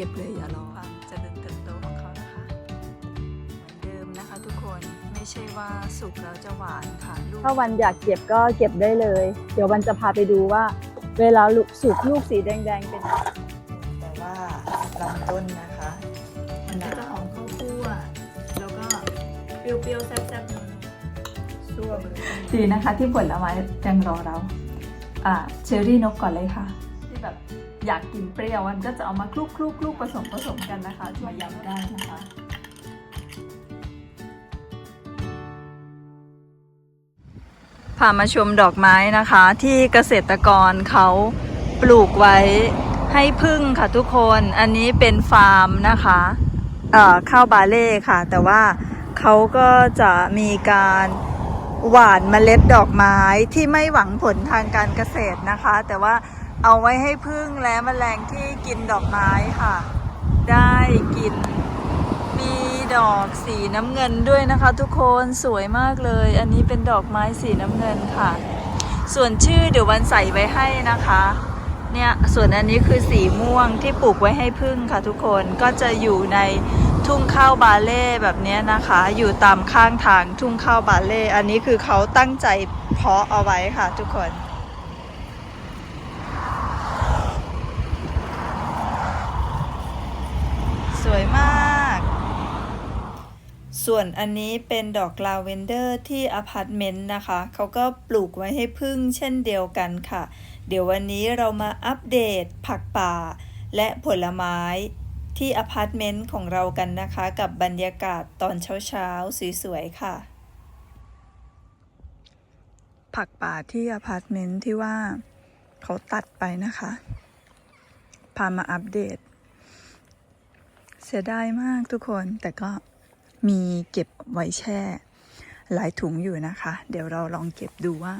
ก็บเลยอย่ารอความเจริญเติบโตของเขานะคะ เหมือนเดิมนะคะทุกคนไม่ใช่ว่าสุกแล้วจะหวานค่ะลูกถ้าวันอยากเก็บก็เก็บได้เลย เดี๋ยววันจะพาไปดูว่า เวลาลูกสุกลูกสีแดงๆเป็นยังไงแต่ว่าลำต้นนะคะมันก็จะหอมข้าวคั่วแล้วก็เปรี้ยวๆแซ่บๆซั่วเลยดีนะคะที่ผลไม้ยังรอเราอ่าเชอร์รี่นกก่อนเลยค่ะ ที่แบบ อยากกินเปรี้ยววันก็จะเอามาคลุกคลุกคลุกผสมผสมกันนะคะ ช่วยยำได้นะคะ พามาชมดอกไม้นะคะ ที่เกษตรกรเขาปลูกไว้ให้พึ่งค่ะทุกคน อันนี้เป็นฟาร์มนะคะเอ่อข้าวบาเล่ค่ะ แต่ว่าเขาก็จะมีการหว่านเมล็ดดอกไม้ที่ไม่หวังผลทางการเกษตรนะคะ แต่ว่า เอาไว้ให้พึ่งและแมลงที่กินดอกไม้ค่ะ ได้กิน มีดอกสีน้ำเงินด้วยนะคะ ทุกคนสวยมากเลย อันนี้เป็นดอกไม้สีน้ำเงินค่ะ ส่วนชื่อเดี๋ยววันใส่ไว้ให้นะคะเนี่ยส่วนอันนี้คือสีม่วงที่ปลูกไว้ให้พึ่งค่ะทุกคนก็จะอยู่ในทุ่งข้าวบาเล่แบบนี้นะคะ อยู่ตามข้างทางทุ่งข้าวบาเล่อันนี้คือเขาตั้งใจเพาะเอาไว้ค่ะทุกคน สวยมาก ส่วนอันนี้เป็นดอกลาเวนเดอร์ที่อพาร์ตเมนต์นะคะ เขาก็ปลูกไว้ให้พึ่งเช่นเดียวกันค่ะ เดี๋ยววันนี้เรามาอัปเดตผักป่า และผลไม้ที่อพาร์ตเมนต์ของเรากันนะคะ กับบรรยากาศตอนเช้าๆ สวยๆ ค่ะ ผักป่าที่อพาร์ตเมนต์ที่ว่าเขาตัดไปนะคะ พามาอัปเดต เสียดายมากทุกคนแต่ก็ มีเก็บไว้แช่ หลายถุงอยู่นะคะ เดี๋ยวเราลองเก็บดูว่า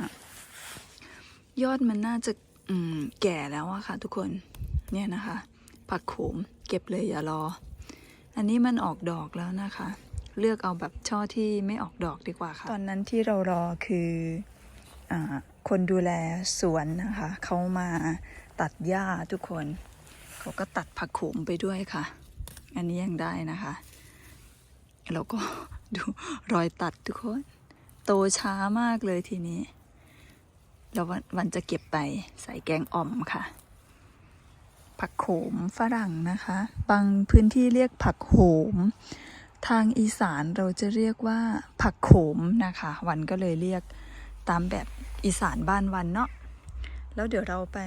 ยอดมันน่าจะแก่แล้วอะค่ะ ทุกคนเนี่ยนะคะ ผักโขมเก็บเลยอย่ารอ อันนี้มันออกดอกแล้วนะคะ เลือกเอาแบบช่อที่ไม่ออกดอกดีกว่าค่ะ ตอนนั้นที่เรารอคืออคนดูแลสวนนะคะเขามาตัดหญ้าทุกคน เขาก็ตัดผักโขมไปด้วยค่ะ อันนี้ยังได้นะคะ แล้วก็ดูรอยตัดทุกคน โตช้ามากเลยทีนี้ แล้ววันวันจะเก็บไปใส่แกงอ่อมค่ะ ผักโขมฝรั่งนะคะ บางพื้นที่เรียกผักโขม ทางอีสานเราจะเรียกว่าผักโขมนะคะ วันก็เลยเรียกตามแบบอีสานบ้านวันเนาะ แล้วเดี๋ยวเราไป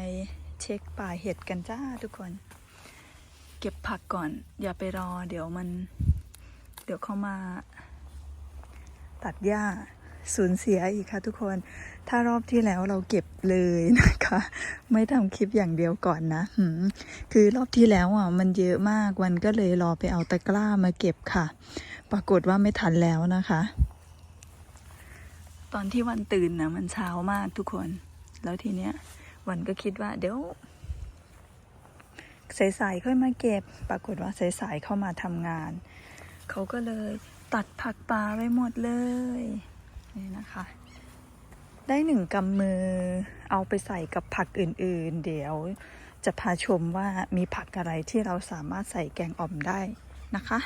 เช็คป่าเห็ดกันจ้าทุกคน เก็บผักก่อน อย่าไปรอเดี๋ยวมัน เดี๋ยวเขามาตัดหญ้าสูญเสียอีกค่ะทุกคน ถ้ารอบที่แล้วเราเก็บเลยนะคะ ไม่ทำคลิปอย่างเดียวก่อนนะคือรอบที่แล้วอะมันเยอะมากวันก็เลยรอไปเอาตะกร้ามาเก็บค่ะ ปรากฏว่าไม่ทันแล้วนะคะ ตอนที่วันตื่นนะมันเช้ามากทุกคน แล้วทีเนี้ยวันก็คิดว่าเดี๋ยวสายๆค่อยมาเก็บ ปรากฏว่าสายๆเข้ามาทำงาน เขาก็เลยตัดผักปลาไว้หมดเลยนี่นะคะ ได้หนึ่งกำมือเอาไปใส่กับผักอื่นๆ เดี๋ยวจะพาชมว่ามีผักอะไรที่เราสามารถใส่แกงอ่อมได้นะคะ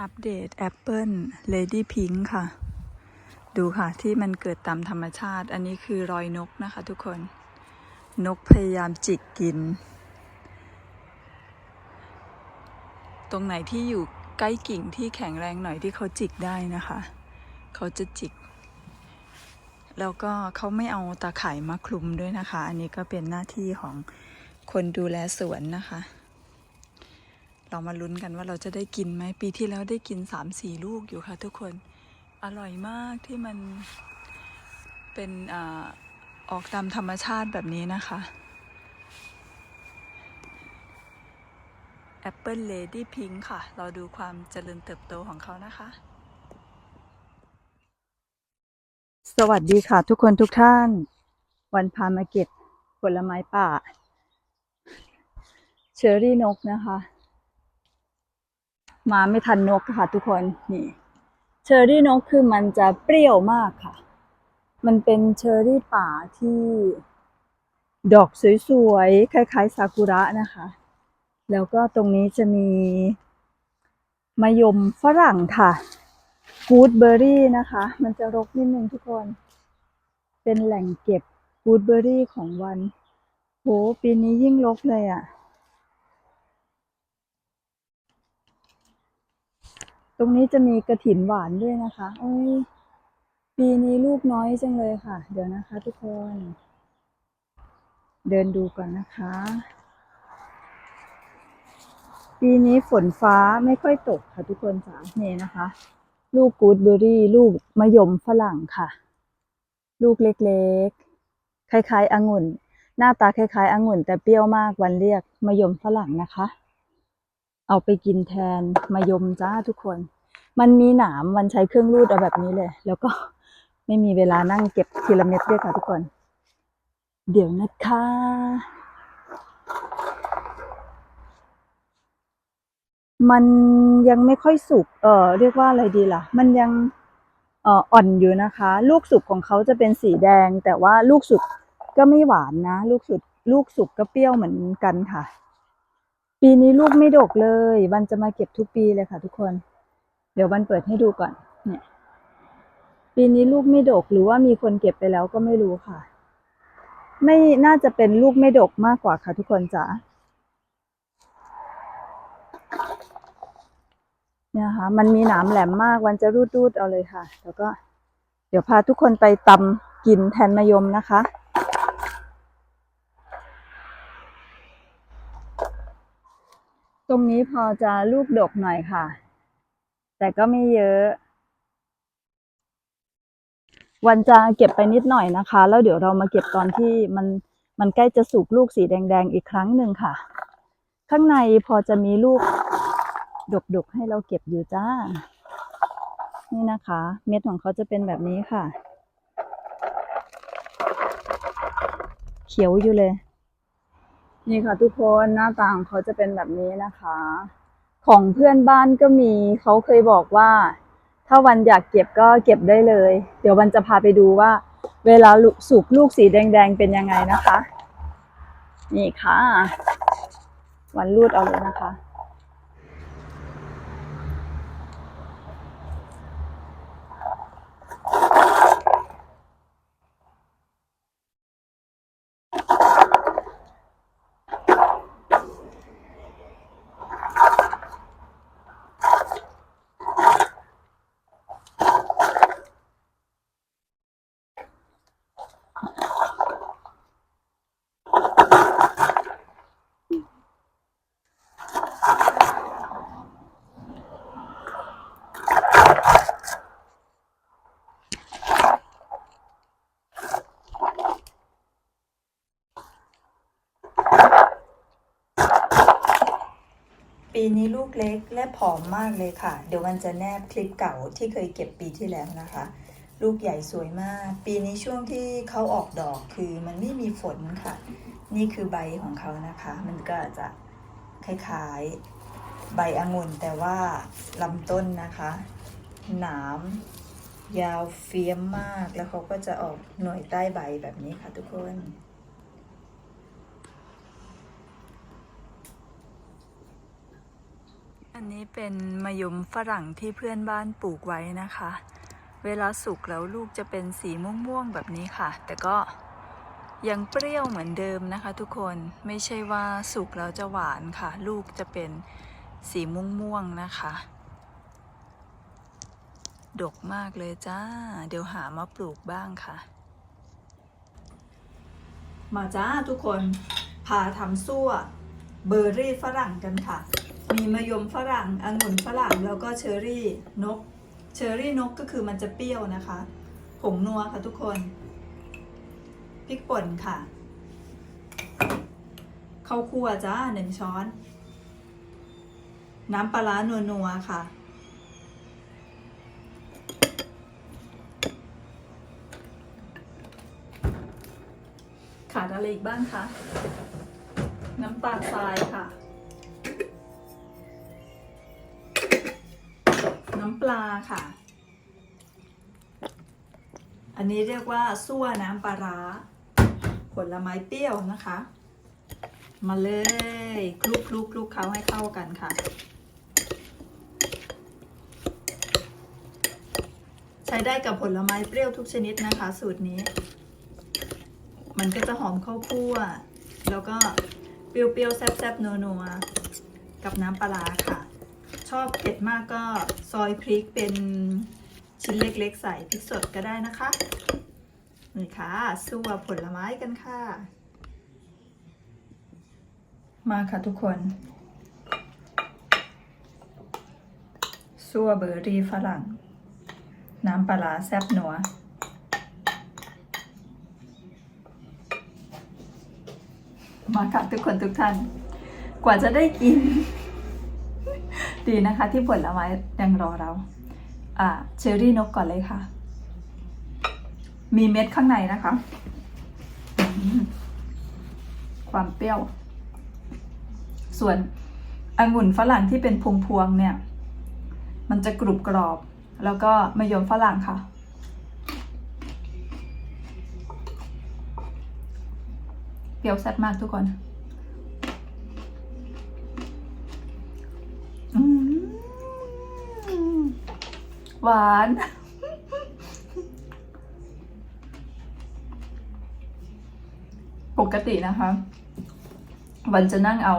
อัปเดตแอปเปิลเลดี้พิงค์ค่ะ ดูค่ะที่มันเกิดตามธรรมชาติ อันนี้คือรอยนกนะคะทุกคน นกพยายามจิกกิน ตรงไหนที่อยู่ ใกล้กิ่งที่แข็งแรงหน่อยที่เขาจิกได้นะคะ เขาจะจิก แล้วก็เขาไม่เอาตาข่ายมาคลุมด้วยนะคะ อันนี้ก็เป็นหน้าที่ของคนดูแลสวนนะคะ เรามาลุ้นกันว่าเราจะได้กินไหมปีที่แล้วได้กินสามสี่ลูกอยู่ค่ะทุกคนอร่อยมากที่มันเป็นอาออกตามธรรมชาติแบบนี้นะคะ Apple Lady Pink ค่ะ เราดูความเจริญเติบโตของเขานะคะ สวัสดีค่ะทุกคนทุกท่าน วันพามาเก็บผลไม้ป่า เชอรี่นกนะคะ มาไม่ทันนกค่ะทุกคนนี่เชอรี่นกคือมันจะเปรี้ยวมากค่ะ มันเป็นเชอรี่ป่าที่ดอกสวยๆ คล้ายๆซากุระนะคะ แล้วก็ตรงนี้จะมีมะยมฝรั่งค่ะกูดเบอร์รี่นะคะ มันจะรกนิดนึงทุกคน เป็นแหล่งเก็บกูดเบอร์รี่ของวันโหปีนี้ยิ่งรกเลยอะ่ะ ตรงนี้จะมีกระถินหวานด้วยนะคะโอ้ยปีนี้ลูกน้อยจังเลยค่ะ เดี๋ยวนะคะทุกคน เดินดูก่อนนะคะ ปีนี้ฝนฟ้าไม่ค่อยตกค่ะทุกคนจ๋านี่นะคะ ลูกกูดเบอร์รี่ ลูกมะยมฝรั่งค่ะ ลูกเล็กๆ คล้ายๆองุ่น หน้าตาคล้ายๆองุ่น แต่เปรี้ยวมากวันเรียกมะยมฝรั่งนะคะ เอาไปกินแทนมะยมจ้าทุกคน มันมีหนามมันใช้เครื่องรูดเอาแบบนี้เลย แล้วก็ไม่มีเวลานั่งเก็บทีละเม็ดด้วยค่ะทุกคน เดี๋ยวนะคะ มันยังไม่ค่อยสุก เอ่อ เรียกว่าอะไรดีล่ะ มันยังเอ่ออ่อนอยู่นะคะ ลูกสุกของเขาจะเป็นสีแดง แต่ว่าลูกสุกก็ไม่หวานนะ ลูกสุกลูกสุกก็เปรี้ยวเหมือนกันค่ะ ปีนี้ลูกไม่ดกเลยวันจะมาเก็บทุกปีเลยค่ะ ทุกคน เดี๋ยววันเปิดให้ดูก่อน เนี่ย ปีนี้ลูกไม่ดกหรือว่ามีคนเก็บไปแล้วก็ไม่รู้ค่ะ ไม่น่าจะเป็นลูกไม่ดกมากกว่าค่ะ ทุกคนจ๋า เนี่ยค่ะ มันมีหนามแหลมมากวันจะรูดรูดเอาเลยค่ะ แล้วก็ เดี๋ยวพาทุกคนไปตำกินแทนมะยมนะคะ ตรงนี้พอจะลูกดกหน่อยค่ะ แต่ก็ไม่เยอะวันจะเก็บไปนิดหน่อยนะคะ แล้วเดี๋ยวเรามาเก็บตอนที่มันมันใกล้จะสุกลูกสีแดง ๆ อีกครั้งหนึ่งค่ะ ข้างในพอจะมีลูก ดกๆให้เราเก็บอยู่จ้า นี่นะคะ เม็ดของเขาจะเป็นแบบนี้ค่ะ เขียวอยู่เลย นี่ค่ะทุกคนหน้าตาของเขาจะเป็นแบบนี้นะคะ ของเพื่อนบ้านก็มีเขาเคยบอกว่า ถ้าวันอยากเก็บก็เก็บได้เลย เดี๋ยววันจะพาไปดูว่า เวลาลูกสุกลูกสีแดงๆเป็นยังไงนะคะ นี่ค่ะ วันรูดเอาเลยนะคะ ปีนี้ลูก เล็กและผอมมากเลยค่ะ เดี๋ยวมันจะแนบคลิปเก่าที่เคยเก็บปีที่แล้วนะคะ ลูกใหญ่สวยมาก ปีนี้ช่วงที่เขาออกดอกคือมันไม่มีฝนค่ะ นี่คือใบของเขานะคะ มันก็จะคล้ายๆใบองุ่นแต่ว่าลำต้นนะคะหนามยาวเฟี้ยมมากแล้วเขาก็จะออกหน่วยใต้ใบแบบนี้ค่ะทุกคน อันนี้เป็นมะยมฝรั่งที่เพื่อนบ้านปลูกไว้นะคะ เวลาสุกแล้วลูกจะเป็นสีม่วงๆแบบนี้ค่ะ แต่ก็ยังเปรี้ยวเหมือนเดิมนะคะ ทุกคนไม่ใช่ว่าสุกแล้วจะหวานค่ะ ลูกจะเป็นสีม่วงๆนะคะ ดกมากเลยจ้า เดี๋ยวหามาปลูกบ้างค่ะ มาจ้าทุกคนพาทำซั่วเบอร์รี่ฝรั่งกันค่ะ มีมะยมฝรั่งองุ่นฝรั่งแล้วก็เชอร์รี่นก เชอร์รี่นกก็คือมันจะเปรี้ยวนะคะ ผงนัวค่ะทุกคนพริกป่นค่ะข้าวคั่วจ้าหนึ่งช้อน น้ำปลาร้านัวๆค่ะ ขาดอะไรอีกบ้างคะ น้ำตาลทรายค่ะ ปลาค่ะ อันนี้เรียกว่าซั่วน้ำปลาร้าผลไม้เปรี้ยวนะคะ มาเลยคลุกคลุกคลุกเขาให้เข้ากันค่ะ ใช้ได้กับผลไม้เปรี้ยวทุกชนิดนะคะ สูตรนี้ มันก็จะหอมข้าวคั่ว แล้วก็เปรี้ยวๆแซ่บๆนัวๆกับน้ำปลาร้าค่ะ อบเผ็ดมากก็ซอยพริกเป็นชิ้นเล็กๆ ใส่พริกสดก็ได้นะคะ นี่ค่ะสู้ผลไม้กันค่ะ มาค่ะทุกคนซัวเบอร์รี่ฝรั่ง น้ำปลาแซ่บนัวมาค่ะทุกคนทุกท่าน กว่าจะได้กิน ดีนะคะที่ผลไม้ยังรอเรา อ่าเชอรี่นกก่อนเลยค่ะ มีเม็ดข้างในนะคะ ความเปรี้ยว ส่วนองุ่นฝรั่งที่เป็นพวงๆเนี่ย มันจะกรุบกรอบ แล้วก็มะยมฝรั่งค่ะเปรี้ยวแซ่บมากทุกคน หวาน ปกตินะคะ วันจะนั่งเอา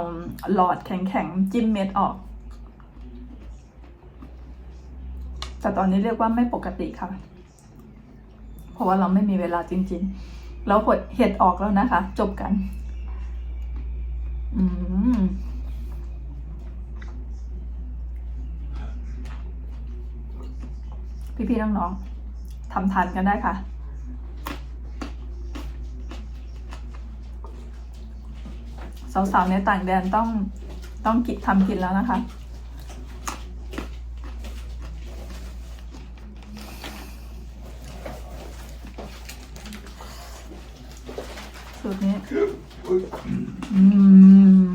หลอดแข็งๆ จิ้มเม็ดออก แต่ตอนนี้เรียกว่าไม่ปกติค่ะ เพราะว่าเราไม่มีเวลาจริงๆ แล้วหดเห็ดออกแล้วนะคะ จบกัน อืม พี่ๆน้องๆทำทานกันได้ค่ะ สาวๆในต่างแดนต้องต้องกินทำกินแล้วนะคะ สูตรนี้ อืม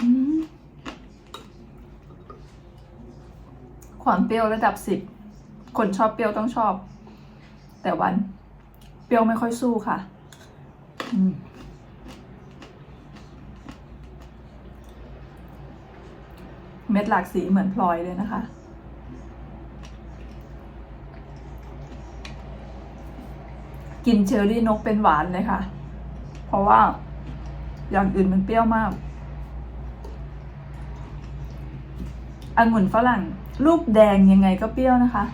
อืม ความเปรี้ยวระดับสิบคนชอบเปรี้ยวต้องชอบ แต่วัน เปรี้ยวไม่ค่อยสู้ค่ะเม็ดหลากสีเหมือนพลอยเลยนะคะกินเชอร์รี่นกเป็นหวานเลยค่ะ เพราะว่าอย่างอื่นมันเปรี้ยวมาก องุ่นฝรั่ง ลูกแดงยังไงก็เปรี้ยวนะคะ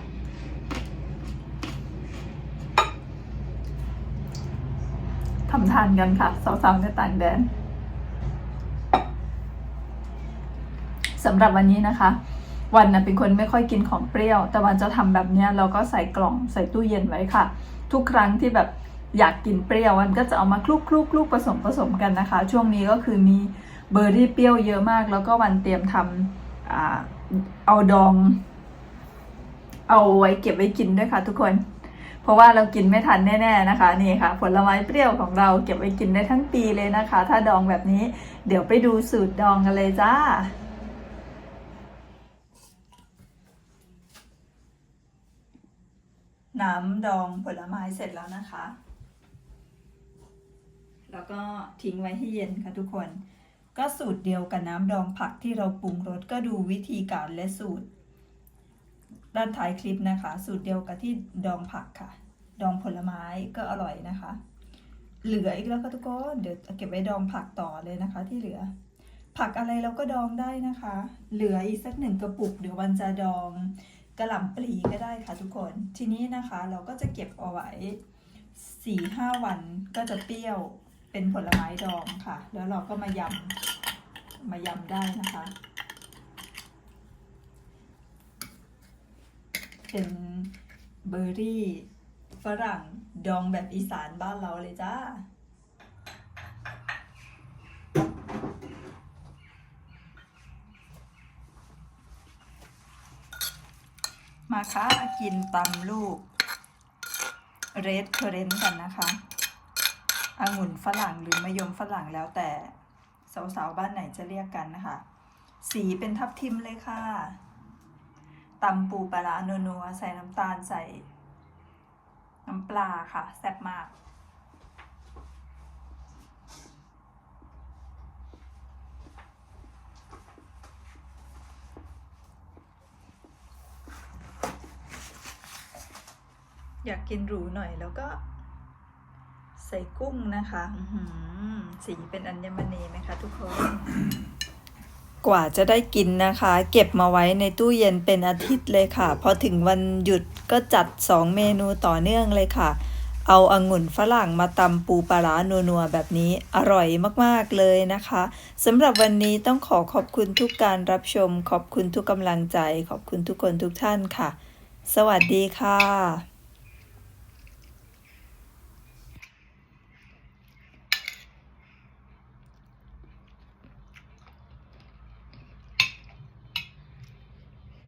ทำทานกันค่ะ สาวๆในต่างแดนสำหรับวันนี้นะคะ วันนะเป็นคนไม่ค่อยกินของเปรี้ยว แต่วันจะทำแบบนี้เราก็ใส่กล่องใส่ตู้เย็นไว้ค่ะ ทุกครั้งที่แบบอยากกินเปรี้ยววันก็จะเอามาคลุกคลุกคลุกผสมผสมกันนะคะ ช่วงนี้ก็คือมีเบอร์รี่เปรี้ยวเยอะมาก แล้วก็วันเตรียมทำอ่า เอาดอง เอาไว้เก็บไว้กินด้วยค่ะ ทุกคน เพราะว่าเรากินไม่ทันแน่ๆนะคะ นี่ค่ะ ผลไม้เปรี้ยวของเราเก็บไว้กินได้ทั้งปีเลยนะคะ ถ้าดองแบบนี้ เดี๋ยวไปดูสูตรดองกันเลยจ้าน้ำดองผลไม้เสร็จแล้วนะคะ แล้วก็ทิ้งไว้ให้เย็นค่ะทุกคน ก็สูตรเดียวกับน้ำดองผักที่เราปรุงรสก็ดูวิธีการและสูตร ด้านท้ายคลิปนะคะ สูตรเดียวกับที่ดองผักค่ะ ดองผลไม้ก็อร่อยนะคะ เหลืออีกแล้วค่ะทุกคนเดี๋ยวเก็บไว้ดองผักต่อเลยนะคะ ที่เหลือ ผักอะไรเราก็ดองได้นะคะ เหลืออีกสักหนึ่งกระปุกเดี๋ยววันจะดองกระหล่ำปลีก็ได้ค่ะทุกคนทีนี้นะคะเราก็จะเก็บเอาไว้สี่ห้าวันก็จะเปรี้ยว เป็นผลไม้ดองค่ะ แล้วเราก็มายำมายำได้นะคะ เป็นเบอร์รี่ฝรั่งดองแบบอีสานบ้านเราเลยจ้ามาค่ะกินตำลูกเรดเคอร์เรนกันนะคะ องุ่นฝรั่งหรือมะยมฝรั่งแล้วแต่สาวๆบ้านไหนจะเรียกกันนะคะ สีเป็นทับทิมเลยค่ะตำปูปลาร้านัวใส่น้ำตาลใส่ น้ำปลาค่ะแซ่บมาก อยากกินหรูหน่อยแล้วก็ ส่กุ้งนะคะสีเป็นอัญมณีไหมคะทุกคน กว่าจะได้กินนะคะ เก็บมาไว้ในตู้เย็นเป็นอาทิตย์เลยค่ะ พอถึงวันหยุดก็จัด 2 เมนูต่อเนื่องเลยค่ะ เอาอางุ่นฝรั่งมาตำปูปลาร้านัวๆแบบนี้อร่อยมากๆเลยนะคะสำหรับวันนี้ต้องขอขอบคุณทุกการรับชม ขอบคุณทุกกำลังใจ ขอบคุณทุกคนทุกท่านค่ะ สวัสดีค่ะ